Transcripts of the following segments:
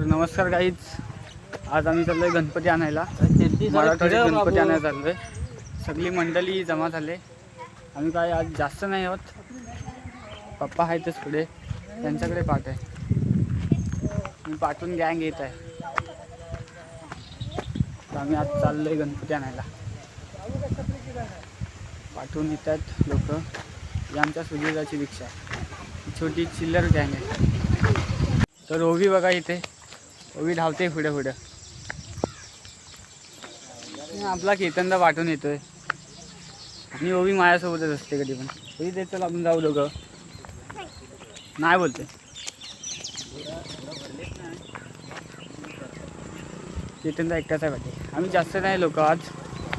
तर नमस्कार गाईच आज आम्ही चाललोय गणपती आणायला. मराठवाडी गणपती आणायला चाललोय. सगळी मंडळी जमा झाले. आम्ही काय आज जास्त नाही आहोत. पप्पा आहेतच पुढे त्यांच्याकडे पाठ आहे. मी पाठवून गँग येत आहे. तर आम्ही आज चाललोय गणपती आणायला. पाठवून येत आहेत लोक. ही आमच्या सुजिताची रिक्षा आहे. छोटी चिल्लर गँग आहे. तर ओवी बघा इथे. ओवी धावते पुढे पुढे. आपला केतनदा वाटून येतोय. आणि ओवी माझ्यासोबतच असते कधी पण. ओवी ते चला आपण जाऊ दोघं. नाही बोलते. केतनदा एकटाच आहे वाटे आम्ही जास्त नाही लोक आज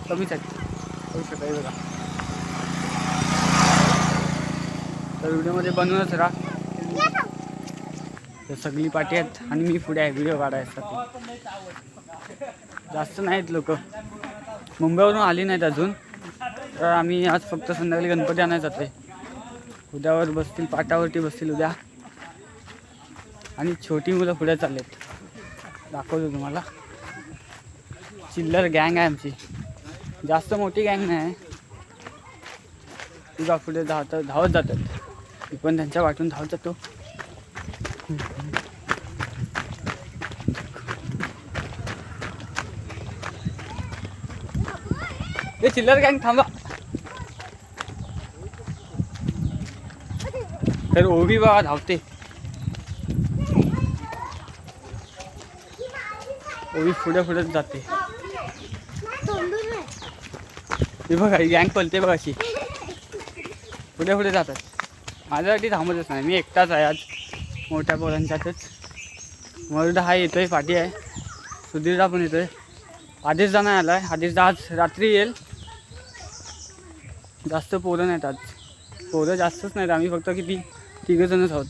कमीच आहेत. होऊ सकाळी बघा. तर व्हिडिओमध्ये बनवूनच राहा. तर सगळी पाठी आहेत आणि मी पुढे आहे व्हिडिओ काढायसाठी. जास्त नाहीत लोक. मुंबईवरून आली नाहीत अजून. तर आम्ही आज फक्त संध्याकाळी गणपती आणायला जाते उद्यावर बसतील पाटावरती बसतील उद्या. आणि छोटी मुलं पुढे चाललेत. दाखवतो तुम्हाला. चिल्लर गँग आहे आमची. जास्त मोठी गँग नाही आहे. तुझा पुढे धावत धावत जातात. मी पण त्यांच्या वाटून धावत जातो. हे चिल्लर गँग थांबा तर ओवी बाबा धावते ओवी पुढे पुढे जाते हे बघा ही गँग पलते बघा अशी पुढे पुढे जातात माझ्यासाठी थांबतच नाही मी एकटाच आहे आज मोठ्या पोरांच्यातच मरुदा हा येतोय पाठी आहे सुधीरदा पण येतोय आधीच जाणं आला आहे आदेशदा आज रात्री येईल जास्त पोरं नाहीत आज. पोरं जास्तच नाहीत. आम्ही फक्त किती तिघंजणच आहोत.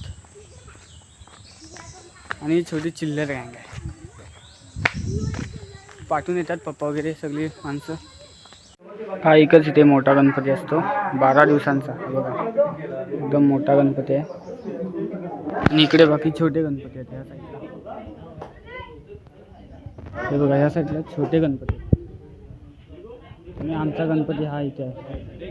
आणि छोटी चिल्लर गँग आहे. पाठवून येतात पप्पा वगैरे सगळी माणसं. हा एकच इथे मोठा गणपती असतो. बारा दिवसांचा. बघा. एकदम मोठा गणपती आहे. आणि इकडे बाकी छोटे गणपती आहेत या साईडला हे बघा या साईडला छोटे गणपती आणि आमचा गणपती हा इथे आहे.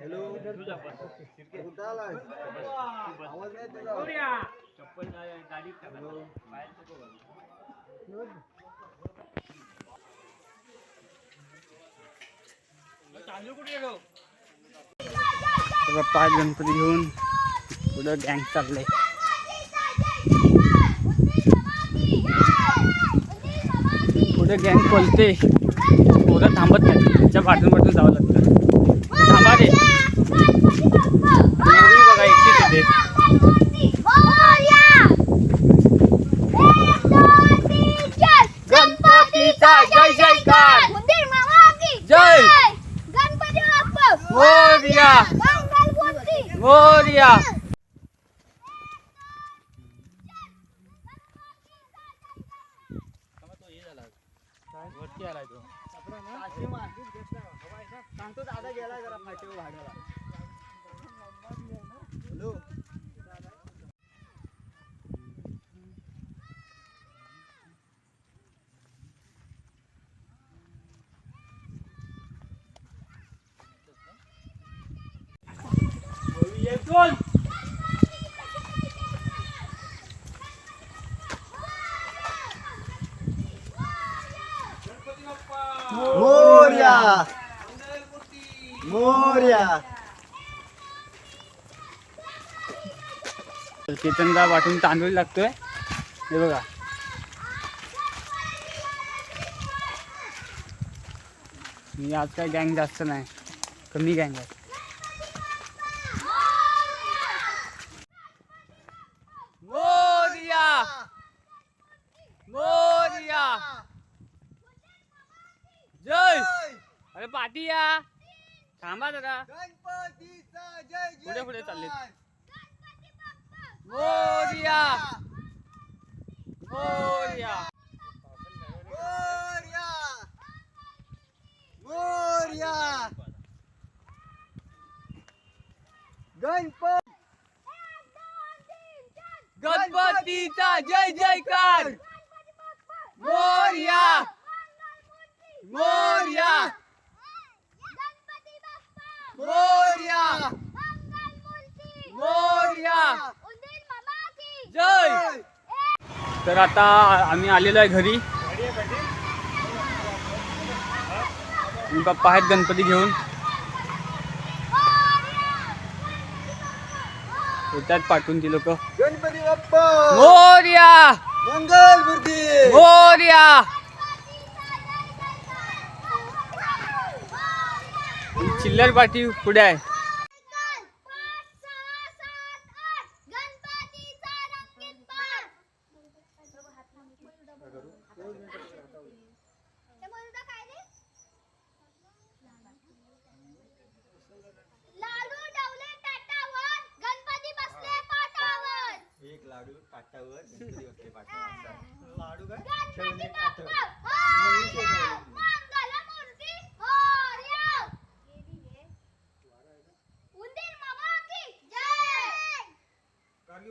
हॅलो आवाज नाही तुला सगळं पाच गणपती घेऊन पुढं गँग चाललंय. पुढे गँग पलते पोरं थांबत नाही त्यांच्या पाठून पाठून जावं लागतं थांबा रे मूवी बघा एकटीच येते गणपतीचा जय जयकार जय गणपती बाप्पा मोरया. सांगतो दादा गेला जरा फाटीवर भाड्याला दोन मोर्या मोर्या केतनदा वाटून तांदूळ लागतोय. हे बघा. मी आज काय गँग जास्त नाही. कमी गँग आहे. थांबा जरा. गणपतीचा जय जय पुढे पुढे मोरया मोरया मोर्या मोर्या गणपत चार गणपतीचा जय जयकार. मोरया मोरया मोर्या! मोरया! जय! तर आता आम्ही आलेलो आहे घरी. पप्पा आहेत गणपती घेऊन. येतात पाठवून ती लोक. गणपती बाप्पा! मोरया! मंगल मूर्ती! मोरया! चिल्लर पाठी पुढे आहे. काय रे? लाडू डवले ताटावर गणपती बसले पाटावर. एक लाडू ताटावर गणपती बसले पाठावर लाडू गणपती बाप्पा मोरया मंगलमूर्ती मोरया उंदीर मामा की जय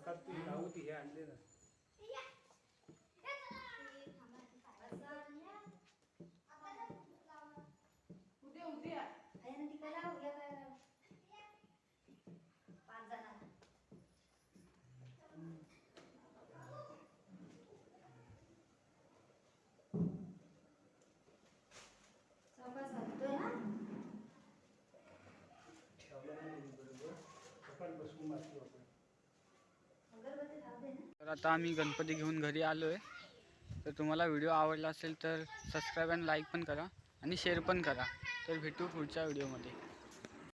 मोरया मंगलमूर्ती मोरया एक दोन तीन चार गणपतीचा जय जयकार उंदीर मामा की जय तर आता आम्ही गणपती घेऊन घरी आलो आहे तर तुम्हाला व्हिडिओ आवडला असेल तर सबस्क्राईब आणि लाईक पण करा आणि शेअर पण करा. तर भेटू पुढच्या व्हिडिओमध्ये.